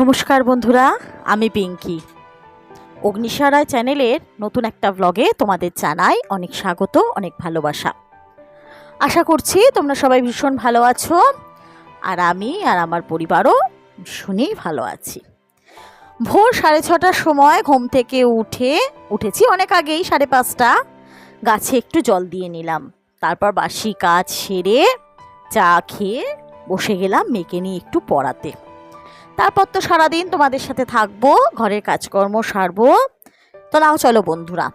নমস্কার বন্ধুরা, আমি পিঙ্কি। অগ্নিসারায় চ্যানেলের নতুন একটা ব্লগে তোমাদের জানাই অনেক স্বাগত, অনেক ভালোবাসা। আশা করছি তোমরা সবাই ভীষণ ভালো আছো, আর আমি আর আমার পরিবারও ভীষণই ভালো আছি। ভোর সাড়ে ছটার সময় ঘুম থেকে উঠে, উঠেছি অনেক আগেই, সাড়ে পাঁচটা। গাছে একটু জল দিয়ে নিলাম। তারপর বাসি কাজ সেরে চা খেয়ে বসে গেলাম মেয়েকে নিয়ে একটু পড়াতে। তারপর তো সারাদিন তোমাদের সাথে থাকব, ঘরের কাজকর্ম সারবো। তো নাও চলো বন্ধুরা,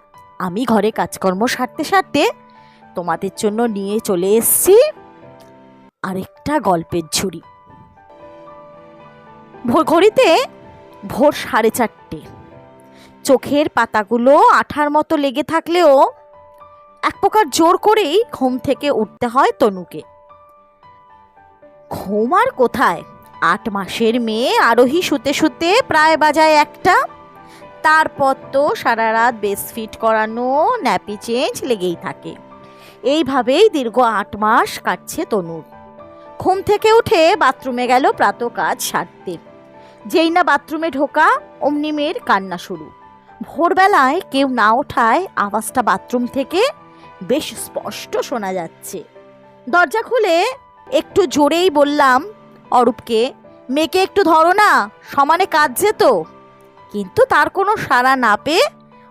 আমি ঘরে কাজকর্ম সারতে সারতে তোমাদের জন্য নিয়ে চলে এসেছি আরেকটা গল্পের ঝুড়ি। ভোর ঘড়িতে ভোর সাড়ে চারটে। চোখের পাতাগুলো আঠার মতো লেগে থাকলেও এক প্রকার জোর করেই ঘুম থেকে উঠতে হয় তনুকে। ঘুম আর কোথায়? আট মাসের মেয়ে আরোহী শুতে শুতে প্রায় বাজায় একটা। তারপর তো সারা রাত বেস ফিট করানো ন্যাপি চেঞ্জ লেগেই থাকে। এইভাবেই দীর্ঘ আট মাস কাটছে তনুর। ঘুম থেকে উঠে বাথরুমে গেল প্রাত কাজ সারতে। যেই না বাথরুমে ঢোকা, অমনি মেয়ের কান্না শুরু। ভোরবেলায় কেউ না ওঠায় আওয়াজটা বাথরুম থেকে, বেশ স্পষ্ট শোনা যাচ্ছে। দরজা খুলে একটু জোরেই বললাম অরূপকে, মেয়েকে একটু ধরো না, সমানে কাঁদছে তো। কিন্তু তার কোনো সাড়া না পেয়ে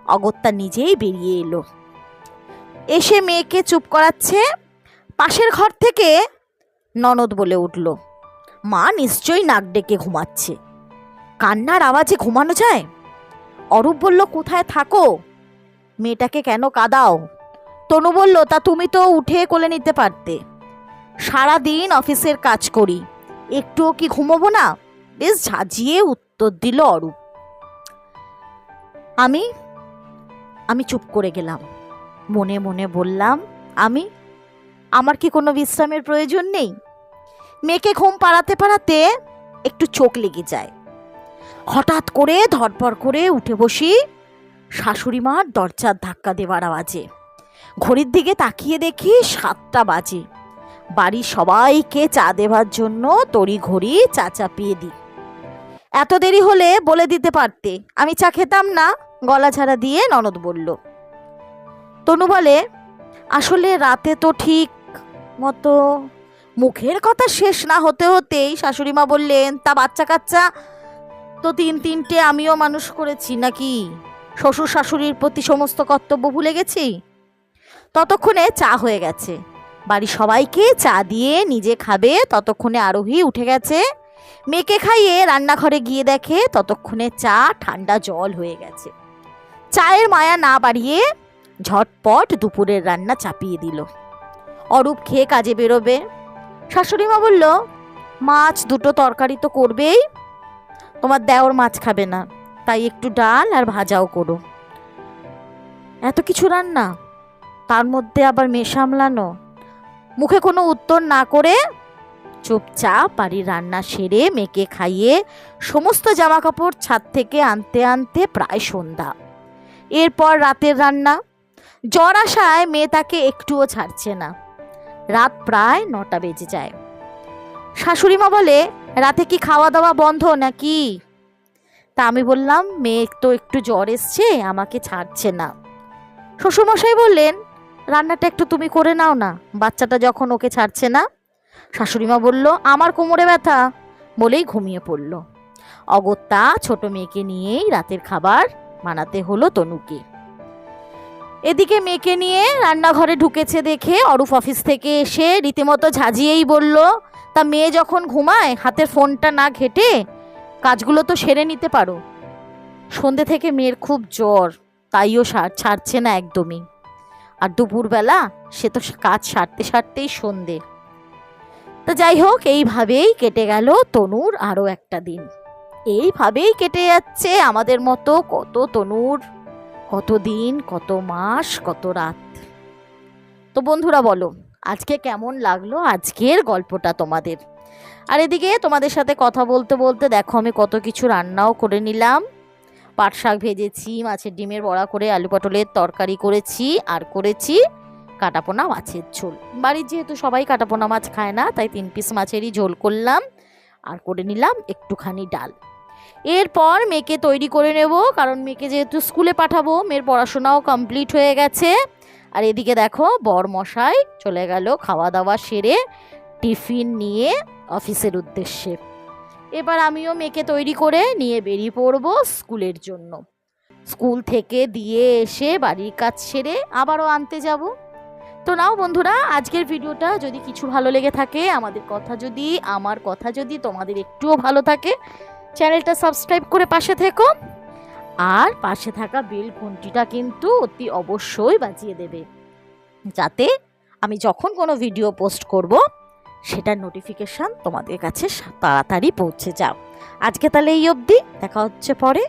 অগত্যা নিজেই বেরিয়ে এলো। এসে মেয়েকে চুপ করাচ্ছে, পাশের ঘর থেকে ননদ বলে উঠল, মা নিশ্চয়ই নাক ডেকে ঘুমাচ্ছে। কান্নার আওয়াজে ঘুমানো যায়? অরূপ বলল, কোথায় থাকো? মেয়েটাকে কেন কাদাও? তনু বলল, তা তুমি তো উঠে কোলে নিতে পারতে। সারা দিন অফিসের কাজ করি একটুও কি ঘুমোবো না? বেশ ঝাঁঝিয়ে উত্তর দিল অরূপ। আমি আমি চুপ করে গেলাম। মনে মনে বললাম, আমি, আমার কি কোনো বিশ্রামের প্রয়োজন নেই? মেয়েকে ঘুম পাড়াতে পাড়াতে একটু চোখ লেগে যায়। হঠাৎ করে ধরপড় করে উঠে বসি শাশুড়ি মার দরজার ধাক্কা দেওয়ার আওয়াজে। ঘড়ির দিকে তাকিয়ে দেখি সাতটা বাজে। বাড়ির সবাইকে চা দেবার জন্য তড়ি ঘড়ি চা চাপিয়ে দিই। এত দেরি হলে বলে দিতে পারতে, আমি চা খেতাম না, গলা ছাড়া দিয়ে ননদ বলল। তনু বলে, আসলে রাতে তো ঠিক মতো মুখের কথা শেষ না হতে হতেই শাশুড়ি মা বললেন, তা বাচ্চা কাচ্চা তো তিন তিনটে আমিও মানুষ করেছি নাকি? শ্বশুর শাশুড়ির প্রতি সমস্ত কর্তব্য ভুলে গেছি? ততক্ষণে চা হয়ে গেছে। বাড়ির সবাইকে চা দিয়ে নিজে খাবে, ততক্ষণে আরোহী উঠে গেছে। মেয়েকে খাইয়ে রান্নাঘরে গিয়ে দেখে ততক্ষণে চা, ঠান্ডা জল হয়ে গেছে। চায়ের মায়া না বাড়িয়ে ঝটপট দুপুরের রান্না চাপিয়ে দিল। অরূপ খেয়ে কাজে বেরোবে। শাশুড়ি মা বলল, মাছ দুটো তরকারি তো করবেই। তোমার দেওর মাছ খাবে না, তাই একটু ডাল আর ভাজাও করো। এত কিছু রান্না? তার মধ্যে আবার মেয়ে সামলানো? মুখে কোনো উত্তর না করে চুপচাপ বাড়ির রান্না সেরে মেয়েকে খাইয়ে সমস্ত জামা কাপড় ছাদ থেকে আনতে আনতে প্রায় সন্ধ্যা। এরপর রাতের রান্না। জ্বর আসায় মেয়ে তাকে একটুও ছাড়ছে না। রাত প্রায় নটা বেজে যায়। শাশুড়ি মা বলে, রাতে কি খাওয়া দাওয়া বন্ধ নাকি? তা আমি বললাম, মেয়ে তো একটু জ্বর এসছে, আমাকে ছাড়ছে না। শ্বশুরমশাই বললেন রান্নাটা একটু তুমি করে নাও না। বাচ্চাটা যখন ওকে ছাড়ছে না, শাশুড়িমা বলল, আমার কোমরে ব্যথা। বলেই ঘুমিয়ে পড়ল। অগত্যা ছোট মেয়েকে নিয়েই রাতের খাবার বানাতে হলো তনুকে। এদিকে মেয়েকে নিয়ে রান্নাঘরে ঢুকেছে দেখে অরূপ অফিস থেকে এসে রীতিমতো ঝাঁঝিয়েই বলল, তা মেয়ে যখন ঘুমায়, হাতের ফোনটা না ঘেটে কাজগুলো তো সেরে নিতে পারো। সন্ধে থেকে মেয়ের খুব জ্বর, তাইও ছাড়ছে না একদমই। আর দুপুরবেলা সে তো কাজ সারতে সারতেই সন্ধে। তো যাই হোক, এইভাবেই কেটে গেল তনুর আরও একটা দিন। এইভাবেই কেটে যাচ্ছে আমাদের মতো কত তনুর, কত দিন, কত মাস, কত রাত। তো বন্ধুরা বলো, আজকে কেমন লাগল আজকের গল্পটা তোমাদের? আর এদিকে তোমাদের সাথে কথা বলতে বলতে দেখো আমি কত কিছু রান্নাও করে নিলাম। পাট শাক ভেজেছি, মাছের ডিমের বড়া করে, আলু পটলের তরকারি করেছি, আর করেছি কাটাপোনা মাছের ঝোল। বাড়ির যেহেতু সবাই কাটাপোনা মাছ খায় না, তাই তিন পিস মাছেরই ঝোল করলাম, আর করে নিলাম একটুখানি ডাল। এরপর মেয়েকে তৈরি করে নেব, কারণ মেয়েকে যেহেতু স্কুলে পাঠাবো, মেয়ের পড়াশোনাও কমপ্লিট হয়ে গেছে। আর এদিকে দেখো বর মশাই চলে গেল খাওয়া দাওয়া সেরে টিফিন নিয়ে অফিসের উদ্দেশ্যে। এবার আমিও মেয়েকে তৈরি করে নিয়ে বেরিয়ে পড়ব স্কুলের জন্য। স্কুল থেকে দিয়ে এসে বাড়ির কাজ সেরে আবারও আনতে যাব। তো নাও বন্ধুরা, আজকের ভিডিওটা যদি কিছু ভালো লেগে থাকে, আমাদের কথা যদি, আমার কথা যদি তোমাদের একটুও ভালো থাকে, চ্যানেলটা সাবস্ক্রাইব করে পাশে থেকো। আর পাশে থাকা বেল ঘন্টিটা কিন্তু অতি অবশ্যই বাজিয়ে দেবে। যাতে আমি যখন কোনো ভিডিও পোস্ট করব সেটার নোটিফিকেশান তোমাদের কাছে তাড়াতাড়ি পৌঁছে যাও। আজকে তাহলে এই অবধি দেখা হচ্ছে পরে।